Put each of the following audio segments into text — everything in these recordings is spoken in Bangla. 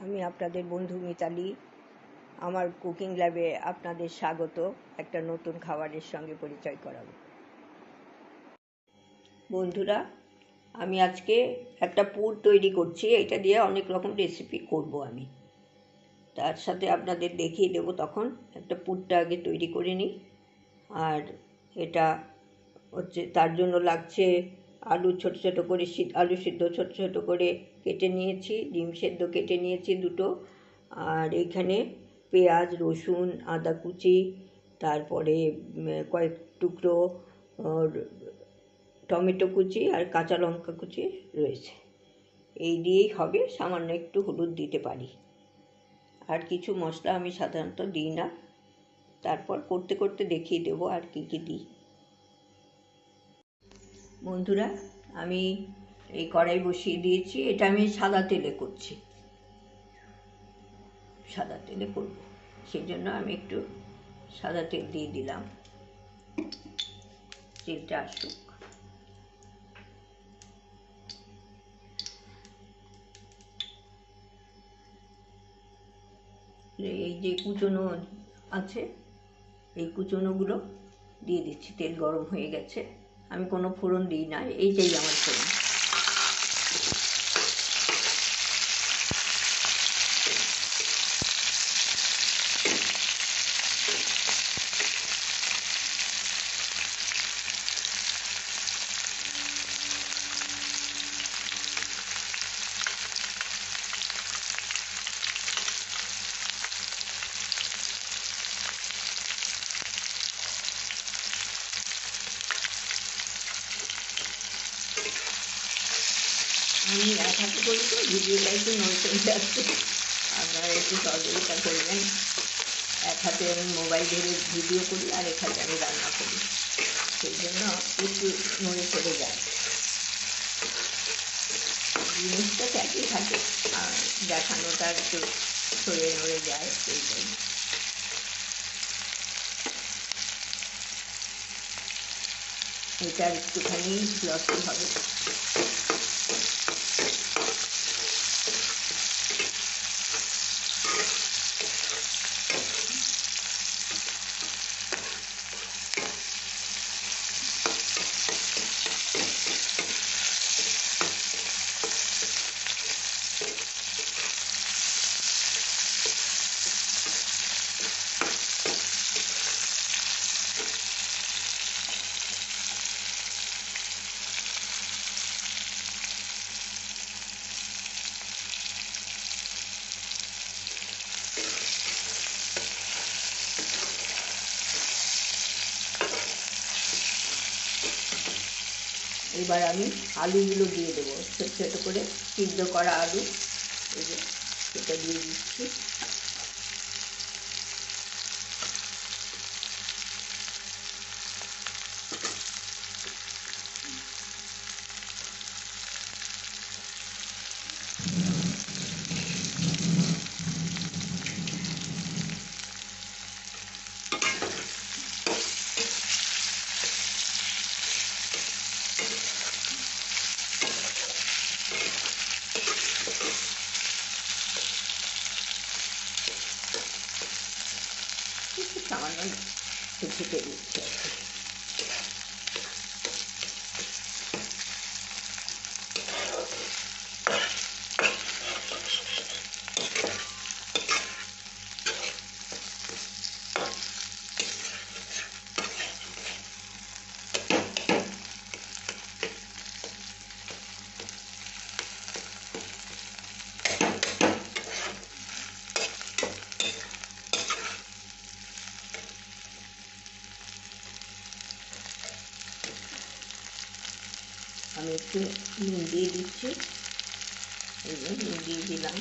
আমি আপনাদের বন্ধু মিতালি। আমার কুকিং ল্যাবে আপনাদের স্বাগত। একটা নতুন খাবারের সঙ্গে পরিচয় করাবো। বন্ধুরা, আমি আজকে একটা পুর তৈরি করছি। এটা দিয়ে অনেক রকম রেসিপি করব আমি। তার সাথে আপনাদের দেখিয়ে দেবো তখন একটা পুরটা আগে তৈরি করে নিই। আর এটা হচ্ছে, তার জন্য লাগছে আলু ছোট ছোট করে আলু সিদ্ধ ছোট ছোট করে কেটে নিয়েছি, ডিম সেদ্ধ কেটে নিয়েছি দুটো। আর এখানে পেঁয়াজ, রসুন, আদা কুচি, তারপরে কয়েক টুকরো টমেটো কুচি আর কাঁচা লঙ্কা কুচি রয়েছে। এই দিয়েই হবে, সামান্য একটু হলুদ দিতে পারি। আর কিছু মশলা আমি সাধারণত দিই না। তারপর করতে করতে দেখিয়ে দেবো আর কী কী দিই। বন্ধুরা, আমি এই কড়াই বসিয়ে দিয়েছি। এটা আমি সাদা তেলে করছি। সাদা তেলে করব। সেই জন্য আমি একটু সাদা তেল দিয়ে দিলাম। তেলটা আসুক। এই যে কুচনো আছে, এই কুচনোগুলো দিয়ে দিচ্ছি। তেল গরম হয়ে গেছে। আমি কোনো ফোড়ন দিই না এইটাই আমার ফোড়ন হাতে করি তো ভিডিওটা একটু যাচ্ছে আপনারা একটু সহযোগিতা করবেন এক হাতে আমি মোবাইল ধরে ভিডিও করি, আর এক হাতে আমি রান্না করি। সেই জন্য একটু নড়ে চলে যায়। জিনিসটা একই থাকে, আর দেখানোটা একটু সরে নড়ে যায়, সেই জন্য। এটা একটুখানি গ্লসি হবে। এবার আমি আলুগুলো দিয়ে দেবো। ছোটো ছোটো করে সিদ্ধ করা আলু। এই যে সেটা দিয়ে দিচ্ছি। একটু সামান্য ঢেকে দিচ্ছি আমি একটু নুন দিয়ে দিচ্ছি। এই নুন দিয়ে দিলাম।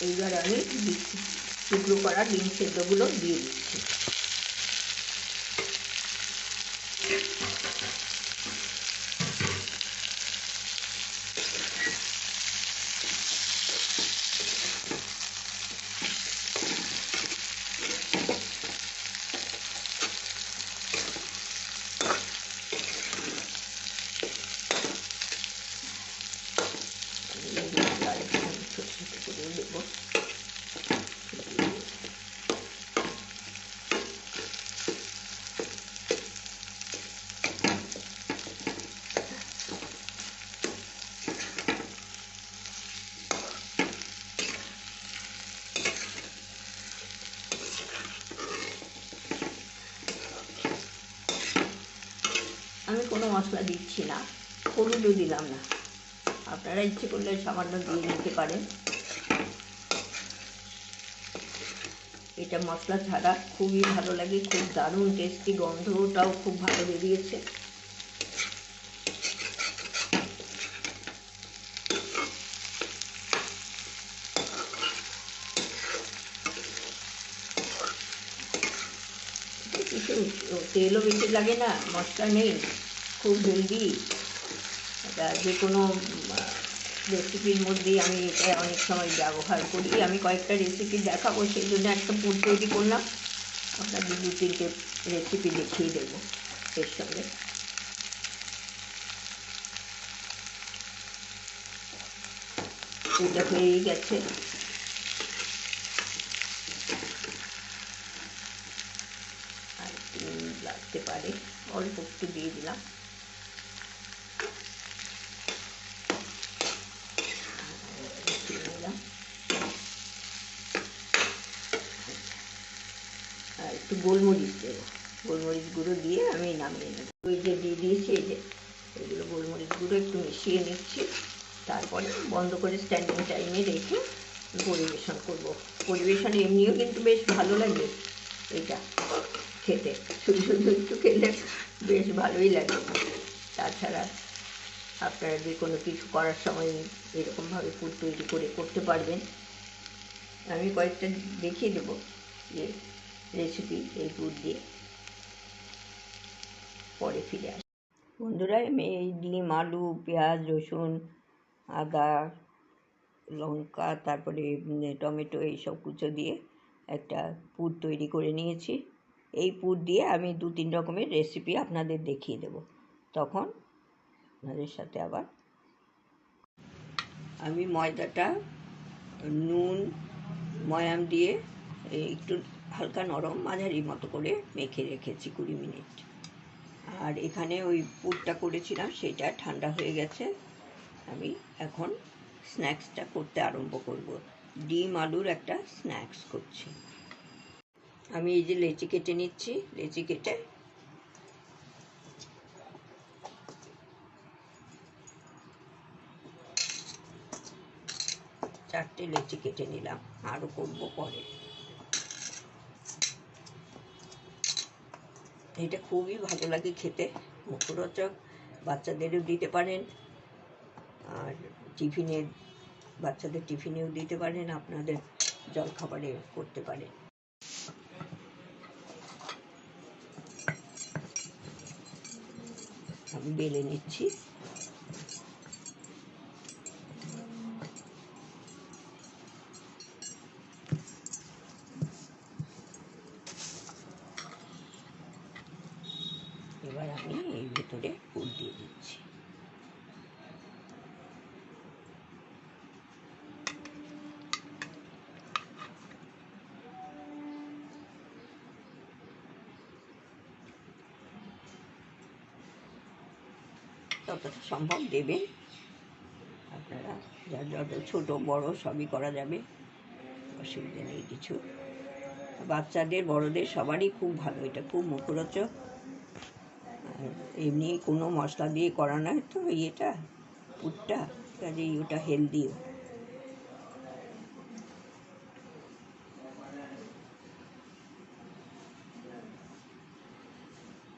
এইবার আমি টুকরো করা ডিম সেদ্ধগুলো দিয়ে দিচ্ছি। আমি কোনো মশলা দিচ্ছি না হলুদও দিলাম না। আপনারা ইচ্ছে করলে সামান্য দিয়ে নিতে পারেন। এটা মশলা ছাড়া খুবই ভালো লাগে, খুব দারুণ টেস্টি গন্ধটাও খুব ভালো বেরিয়েছে। তেলও বেশি লাগে না, মশলা নেই, খুব হেলদি। এটা যে কোনো রেসিপির মধ্যেই আমি এটা অনেক সময় ব্যবহার করি। আমি কয়েকটা রেসিপি দেখাবো, সেই জন্য একটা পুর তৈরি করলাম। আপনাদের দু তিনটে রেসিপি দেখিয়ে দেবো এর সঙ্গে। এটা হয়েই গেছে। আর লাগতে পারে, অল্প একটু দিয়ে দিলাম দিয়ে দিলাম আর একটু গোলমরিচ দেবো। গোলমরিচ গুঁড়ো দিয়ে আমি নামিয়ে নেব। ওই যে দিয়ে দিয়েছি এই যে, এগুলো গোলমরিচ গুঁড়ো একটু মিশিয়ে নিচ্ছি। তারপরে বন্ধ করে স্ট্যান্ডিং টাইমে রেখে পরিবেশন করব। পরিবেশন এমনিও কিন্তু বেশ ভালো লাগে এটা খেতে। শুধু শুধু একটু খেলে বেশ ভালোই লাগে। তাছাড়া আপনারা যে কোনো কিছু করার সময় এরকমভাবে ফুড তৈরি করে করতে পারবেন। আমি কয়েকটা দেখিয়ে দেবো যে রেসিপি, এই দুধ দিয়ে। পরে ফিরে আসি। বন্ধুরা আমি এই ডিম, আলু, পেঁয়াজ, রসুন, আদা, লঙ্কা, তারপরে টমেটো এইসব কুচো দিয়ে একটা পুর তৈরি করে নিয়েছি। এই পুর দিয়ে আমি দু, তিন রকমের রেসিপি আপনাদের দেখিয়ে দেব। তখন আপনাদের সাথে আবার আমি ময়দাটা, নুন, ময়াম দিয়ে একটু হালকা নরম মাঝারি মতো করে মেখে রেখেছি কুড়ি মিনিট। আর এখানে ওই পুরটা করেছিলাম, সেটা ঠান্ডা হয়ে গেছে। আমি এখন স্ন্যাক্সটা করতে আরম্ভ করব। ডিম আলুর একটা স্ন্যাক্স করছি। আমি এই যে লেচি কেটে নিচ্ছি। লেচি কেটে চারটে লেচি কেটে নিলাম। আরও করব পরে। এটা খুবই ভালো লাগে খেতে। মুখরোচক বাচ্চাদেরও দিতে পারেন। আর টিফিনে, বাচ্চাদের টিফিনেও দিতে পারেন, আপনাদের জলখাবারে করতে পারেন। আমি বেলে নিচ্ছি এবার আমি এই ভেতরে পুর দিয়ে দিচ্ছি যতটা সম্ভব দেবেন আপনারা যার যত ছোটো, বড় সবই করা যাবে। অসুবিধা নেই কিছু। বাচ্চাদের, বড়দের সবারই খুব ভালো, এটা খুব মুখরোচক। এমনি কোনো মশলা দিয়ে করা নয় তো ইয়েটা, পুরটা, কাজেই ওটা হেলদিও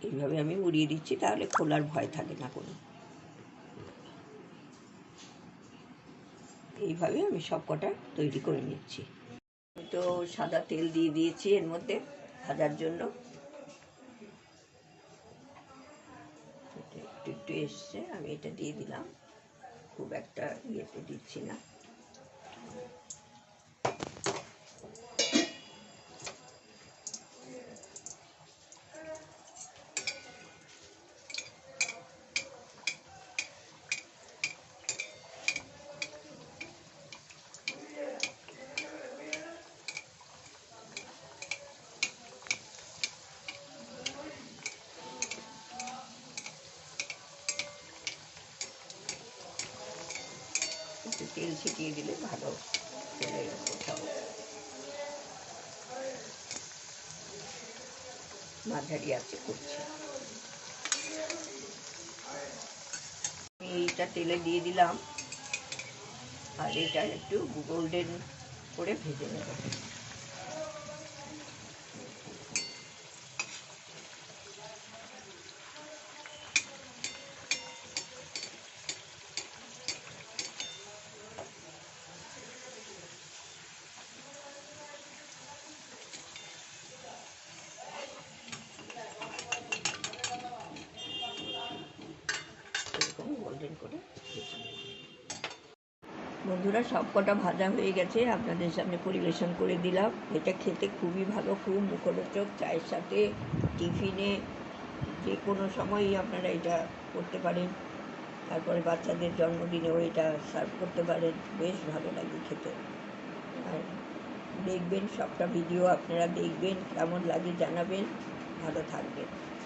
এইভাবে আমি উড়িয়ে দিচ্ছি, তাহলে খোলার ভয় থাকে না কোনো। এইভাবে আমি সব কটা তৈরি করে নিচ্ছি। তো সাদা তেল দিয়ে দিয়েছি এর মধ্যে ভাজার জন্য। একটু একটু এসছে, আমি এটা দিয়ে দিলাম। খুব একটা ইয়েতে দিচ্ছি না। একটু তেল ছিটিয়ে দিলে ভালো তেলের কোথাও মাঝারি আছে করছে। এইটা তেলে দিয়ে দিলাম। আর এটা একটু গোল্ডেন করে ভেজে নেব এরকম গোল্ডেন করে ভেজে নেব বন্ধুরা সব কটা ভাজা হয়ে গেছে। আপনাদের সামনে পরিবেশন করে দিলাম। এটা খেতে খুবই ভালো, খুব মুখরোচক। চায়ের সাথে, টিফিনে যে কোনো সময়ই আপনারা এটা করতে পারেন। তারপরে বাচ্চাদের জন্মদিনেও এটা সার্ভ করতে পারেন। বেশ ভালো লাগে খেতে। আর দেখবেন, সবটা ভিডিও আপনারা দেখবেন, কেমন লাগে জানাবেন। ভালো থাকবেন।